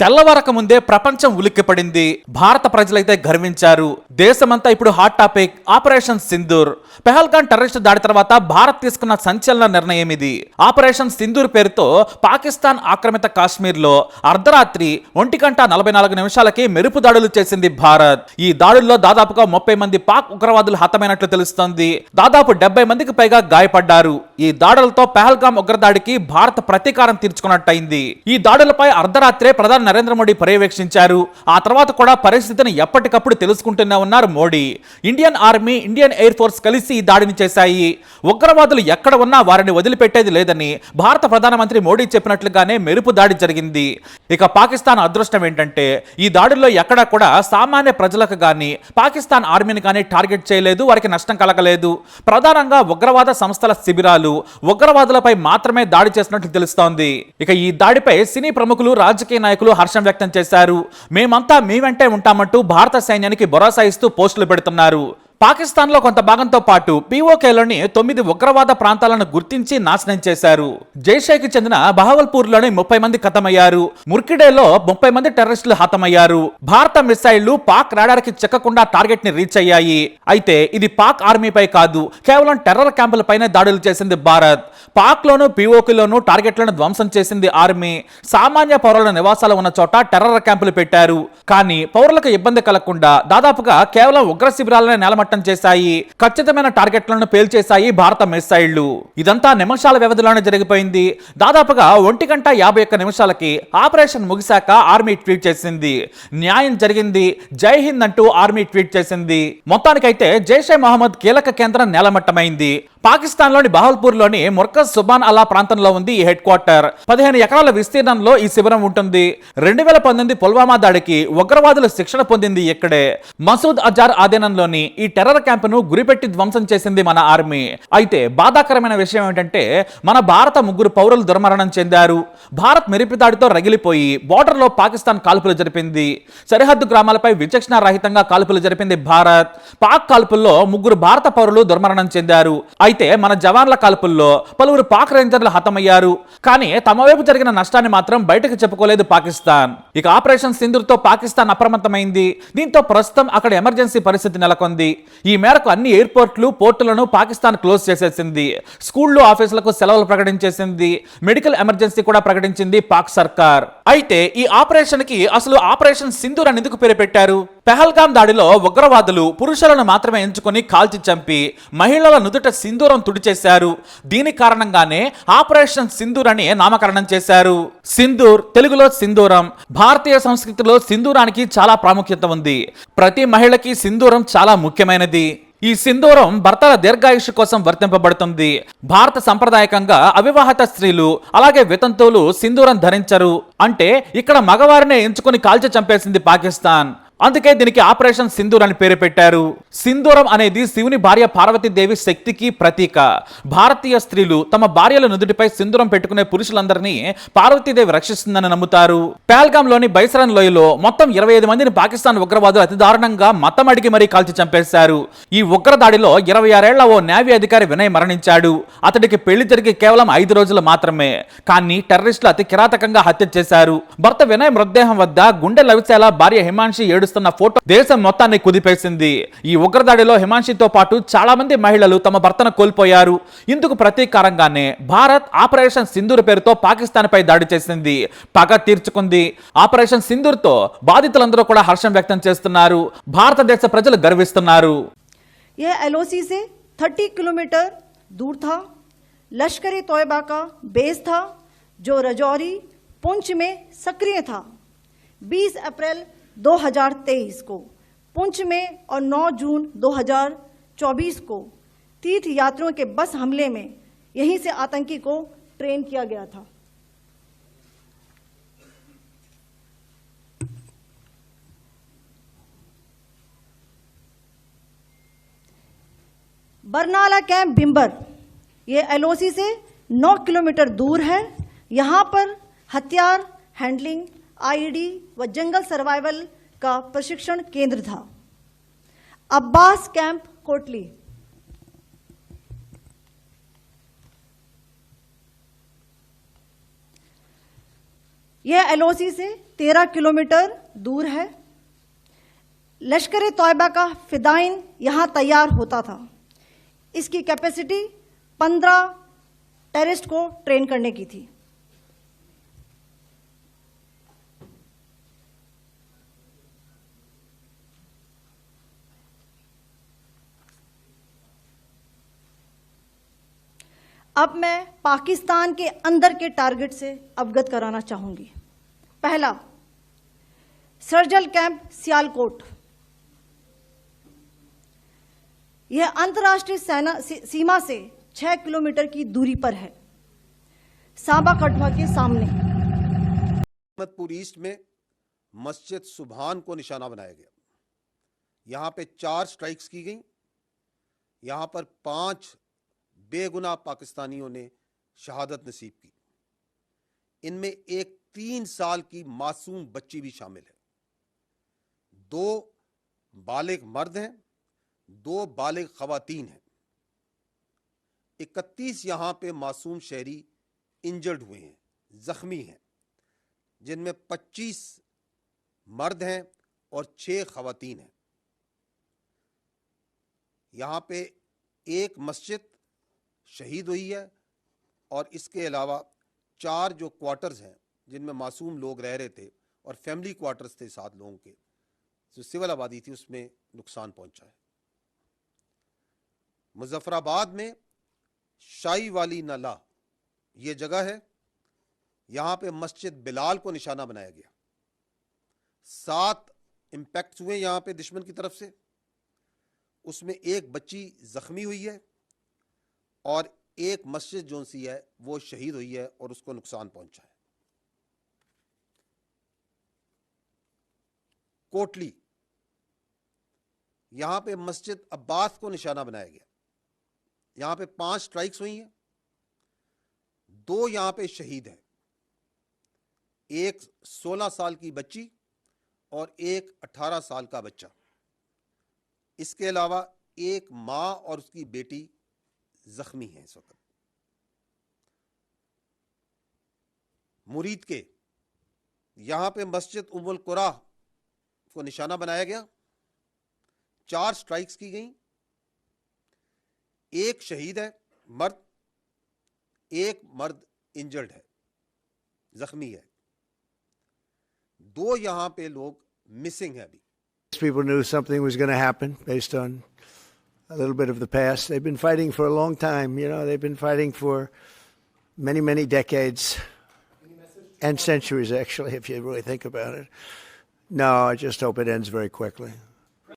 తెల్లవరక ముందే ప్రపంచం ఉలిక్కిపడింది. భారత ప్రజలైతే గర్వించారు. దేశమంతా ఇప్పుడు hot topic operation Sindoor. Pahalgam terrorist దాడి తర్వాత భారత్ తీసుకున్న సంచలన నిర్ణయం ఇది. ఆపరేషన్ సింధూర్ పేరుతో పాకిస్తాన్ ఆక్రమిత కాశ్మీర్లో అర్ధరాత్రి ఒంటి గంట నలభై నాలుగు నిమిషాలకి మెరుపు దాడులు చేసింది భారత్. ఈ దాడుల్లో దాదాపుగా ముప్పై మంది పాక్ ఉగ్రవాదులు హతమైనట్లు తెలుస్తోంది. దాదాపు డెబ్బై మందికి పైగా గాయపడ్డారు. ఈ దాడులతో పెహల్గాం ఉగ్రదాడికి భారత ప్రతీకారం తీర్చుకున్నట్టయింది. ఈ దాడులపై అర్ధరాత్రే ప్రధాని నరేంద్ర మోడీ పర్యవేక్షించారు. ఆ తర్వాత కూడా పరిస్థితిని ఎప్పటికప్పుడు తెలుసుకుంటూనే ఉన్నారు Modi. Indian army Indian air force కలిసి ఈ దాడిని చేశాయి. ఉగ్రవాదులు ఎక్కడ ఉన్నా వారిని వదిలిపెట్టేది లేదని భారత ప్రధానమంత్రి మోడీ చెప్పినట్లుగానే మెరుపు దాడి జరిగింది. ఇక పాకిస్తాన్ అదృష్టం ఏంటంటే ఈ దాడుల్లో ఎక్కడా కూడా సామాన్య ప్రజలకు కానీ పాకిస్తాన్ ఆర్మీని కానీ టార్గెట్ చేయలేదు వారికి నష్టం కలగలేదు. ప్రధానంగా ఉగ్రవాద సంస్థల శిబిరాలు ఉగ్రవాదులపై మాత్రమే దాడి చేసినట్లు తెలుస్తోంది. ఇక ఈ దాడిపై సినీ ప్రముఖులు రాజకీయ నాయకులు హర్షం వ్యక్తం చేశారు. మేమంతా మీ వెంటే ఉంటామంటూ భారత సైన్యానికి భరోసా ఇస్తూ పోస్టులు పెడుతున్నారు. పాకిస్తాన్లో కొంత భాగంతో పాటు పీఓకేలోని తొమ్మిది ఉగ్రవాద ప్రాంతాలను గుర్తించి నాశనం చేశారు. జైషేకి చెందిన బహవల్పూర్లోని ముప్పై మంది ఖతమయ్యారు ముర్కిడేలో ముప్పై మంది టెర్రరిస్టులు హతమయ్యారు. భారత మిసైళ్ళు పాక్ రాడార్కి చెక్కకుండా టార్గెట్ని రీచ్ అయ్యాయి. అయితే ఇది పాక్ ఆర్మీపై కాదు కేవలం టెర్రర్ క్యాంపులపైనే దాడులు చేసింది భారత్. పాక్ లోను పిఓకిలోను టార్గెట్లను ధ్వంసం చేసింది ఆర్మీ. సామాన్య పౌరుల నివాసాలు ఉన్న చోట టెర్రర్ క్యాంపులు పెట్టారు. కానీ పౌరులకు ఇబ్బంది కలగకుండా దాదాపుగా కేవలం ఉగ్ర శిబిరాలనే నేలమట్టం చేశాయి ఖచ్చితమైన టార్గెట్లను పేల్చేశాయి భారత మిసైళ్ళు ఇదంతా నిమిషాల వ్యవధిలోనే జరిగిపోయింది. దాదాపుగా ఒంటి గంట యాభై ఒక్క నిమిషాలకి ఆపరేషన్ ముగిశాక ఆర్మీ ట్వీట్ చేసింది. న్యాయం జరిగింది. జై హింద్ అంటూ ఆర్మీ ట్వీట్ చేసింది. మొత్తానికైతే జైషే మహమ్మద్ కీలక కేంద్రం నేలమట్టమైంది. పాకిస్తాన్లోని బహల్పూర్లోని ముర్కజ్ సుబాన్ అలా ప్రాంతంలో ఉంది ఈ హెడ్ క్వార్టర్. పదిహేను ఎకరాల విస్తీర్ణంలో ఈ శిబిరం ఉంటుంది. రెండు వేల పంతొమ్మిది పుల్వామా దాడికి ఉగ్రవాదులు శిక్షణ పొందింది ఇక్కడే. మసూద్ అజార్ ఆధీనంలోని ఈ టెర్రర్ క్యాంపును గురిపెట్టి ధ్వంసం చేసింది మన ఆర్మీ. అయితే బాధాకరమైన విషయం ఏంటంటే మన భారత ముగ్గురు పౌరులు దుర్మరణం చెందారు. భారత్ మెరిపి దాడితో రగిలిపోయి బోర్డర్లో పాకిస్తాన్ కాల్పులు జరిపింది. సరిహద్దు గ్రామాలపై విచక్షణ రహితంగా కాల్పులు జరిపింది భారత్. పాక్ కాల్పుల్లో ముగ్గురు భారత పౌరులు దుర్మరణం చెందారు. అయితే మన జవాన్ల కాల్పుల్లో పలువురు పాక్ రేంజర్లు హతమయ్యారు. కానీ తమ వైపు జరిగిన నష్టాన్ని మాత్రం బయటకు చెప్పుకోలేదు పాకిస్తాన్. ఇక ఆపరేషన్ సింధూర్తో పాకిస్తాన్ అప్రమత్తమైంది. దీంతో ప్రస్తుతం అక్కడ ఎమర్జెన్సీ పరిస్థితి నెలకొంది. ఈ మేరకు అన్ని ఎయిర్పోర్ట్లు పోర్టులను పాకిస్తాన్ క్లోజ్ చేసేసింది. స్కూళ్ళు ఆఫీసులకు సెలవులు ప్రకటించేసింది. మెడికల్ ఎమర్జెన్సీ కూడా ప్రకటించింది పాక్ సర్కార్. అయితే ఈ ఆపరేషన్కి అసలు ఆపరేషన్ సింధూర్ అని ఎందుకు పేరు పెట్టారు? పెహల్గాం దాడిలో ఉగ్రవాదులు పురుషులను మాత్రమే ఎంచుకొని కాల్చి చంపి మహిళల నుదుట సింధూరం తుడిచేశారు. దీని కారణంగానే ఆపరేషన్ సింధూర్ అని నామకరణం చేశారు. సింధూర్ తెలుగులో సింధూరం భారతీయ సంస్కృతిలో సింధూరానికి చాలా ప్రాముఖ్యత ఉంది. ప్రతి మహిళకి సింధూరం చాలా ముఖ్యమైనది. ఈ సింధూరం భర్తల దీర్ఘాయుష్ కోసం వర్తింపబడుతుంది. భారత సంప్రదాయకంగా అవివాహిత స్త్రీలు అలాగే వితంతువులు సింధూరం ధరించరు. అంటే ఇక్కడ మగవారినే ఎంచుకొని కాల్చి చంపేసింది పాకిస్తాన్. అందుకే దీనికి ఆపరేషన్ సింధూర్ అని పేరు పెట్టారు. సింధూరం అనేది శివుని భార్య పార్వతీదేవి శక్తికి ప్రతీక. భారతీయ స్త్రీలు తమ భార్యల నుదుటిపై సింధూరం పెట్టుకునే పురుషులందరినీ పార్వతీదేవి రక్షిస్తుందని నమ్ముతారు. లోని బైసరన్ లోయలో మొత్తం ఇరవై ఐదు మందిని పాకిస్తాన్ ఉగ్రవాదులు అతి దారుణంగా మతం అడిగి మరీ కాల్చి చంపేశారు. ఈ ఉగ్ర దాడిలో ఇరవై ఆరేళ్ళ ఓ నేవీ అధికారి వినయ్ మరణించాడు. అతడికి పెళ్ళి జరిగి కేవలం ఐదు రోజులు మాత్రమే. కానీ టెర్రరిస్టులు అతి కిరాతకంగా హత్య చేశారు. భర్త వినయ్ మృతదేహం వద్ద గుండె లవిసేలా భార్య హిమాంషి ఏడుస్తున్న ఫోటో దేశం మొత్తాన్ని కుదిపేసింది ఈ ఉగ్రదాడిలో హిమాంషితో పాటు చాలా మంది మహిళలు తమ భర్తను కోల్పోయారు ఇందుకు ప్రతీకారంగానే భారత్ ఆపరేషన్ సింధూర్ పేరుతో పాకిస్తాన్ పై దాడి చేసింది పగ తీర్చుకుంది ఆపరేషన్ సింధూర్ తో బాధితులందరూ కూడా హర్షం వ్యక్తం చేస్తున్నారు భారతదేశ ప్రజలు గర్విస్తున్నారు यह एलओसी से 30 किलोमीटर दूर था लश्कर तोयबा का बेस था जो रजौरी पुंछ में सक्रिय था 20 अप्रैल دو ہزار تیئیس کو پنچ میں اور نو جون دو ہزار چوبیس کو تیرتھ یاتروں کے بس حملے میں یہیں سے آتنکی کو ٹرین کیا گیا تھا۔ برنالہ کیمپ بمبر، یہ ایل او سی سے نو کلومیٹر دور ہے۔ یہاں پر ہتھیار ہینڈلنگ آئی ڈی و جنگل سروائیول کا پرشکشن کیندر تھا۔ عباس کیمپ کوٹلی۔ یہ ایل او سی سے تیرہ کلومیٹر دور ہے۔ لشکر طیبہ کا فدائن یہاں تیار ہوتا تھا۔ اس کی کیپیسٹی پندرہ ٹیرسٹ کو ٹرین کرنے کی تھی۔ اب میں پاکستان کے اندر کے ٹارگٹ سے افغت کرانا چاہوں گی۔ پہلا، سرجل کیمپ سیال کوٹ یہ انتراشتری سیما سے چھے کلومیٹر کی دوری پر ہے۔ سابا کٹوا کے سامنے۔ احمد پور ایسٹ میں مسجد سبحان کو نشانہ بنایا گیا۔ یہاں پہ چار سٹرائکس کی گئیں۔ یہاں پر پانچ بے گناہ پاکستانیوں نے شہادت نصیب کی۔ ان میں ایک تین سال کی معصوم بچی بھی شامل ہے۔ دو بالغ مرد ہیں، دو بالغ خواتین ہیں۔ اکتیس یہاں پہ معصوم شہری انجرڈ ہوئے ہیں، زخمی ہیں۔ جن میں پچیس مرد ہیں اور چھ خواتین ہیں۔ یہاں پہ ایک مسجد شہید ہوئی ہے اور اس کے علاوہ چار جو کوارٹرز ہیں جن میں معصوم لوگ رہ رہے تھے اور فیملی کوارٹرز تھے سات لوگوں کے، جو سول آبادی تھی، اس میں نقصان پہنچا ہے۔ مظفر آباد میں شائی والی نالا یہ جگہ ہے، یہاں پہ مسجد بلال کو نشانہ بنایا گیا۔ سات امپیکٹس ہوئے یہاں پہ دشمن کی طرف سے۔ اس میں ایک بچی زخمی ہوئی ہے۔ اور ایک مسجد جون سی ہے، وہ شہید ہوئی ہے اور اس کو نقصان پہنچا ہے۔ کوٹلی، یہاں پہ مسجد عباس کو نشانہ بنایا گیا۔ یہاں پہ پانچ سٹرائکس ہوئی ہیں۔ دو یہاں پہ شہید ہیں۔ ایک سولہ سال کی بچی اور ایک اٹھارہ سال کا بچہ۔ اس کے علاوہ ایک ماں اور اس کی بیٹی زخمی ہیں اس وقت۔ مرید کے یہاں پہ مسجد ام القرا کو نشانہ بنایا گیا۔ چار سٹرائکس کی گئیں۔ ایک شہید ہے، مرد۔ ایک مرد انجرڈ ہے، زخمی ہے۔ دو یہاں پہ لوگ مسنگ ہیں ابھی۔ People knew something was going to happen based on a little bit of the past. They've been fighting for a long time. You know, they've been fighting for many, many decades and centuries, actually, if you really think about it. No, I just hope it ends very quickly.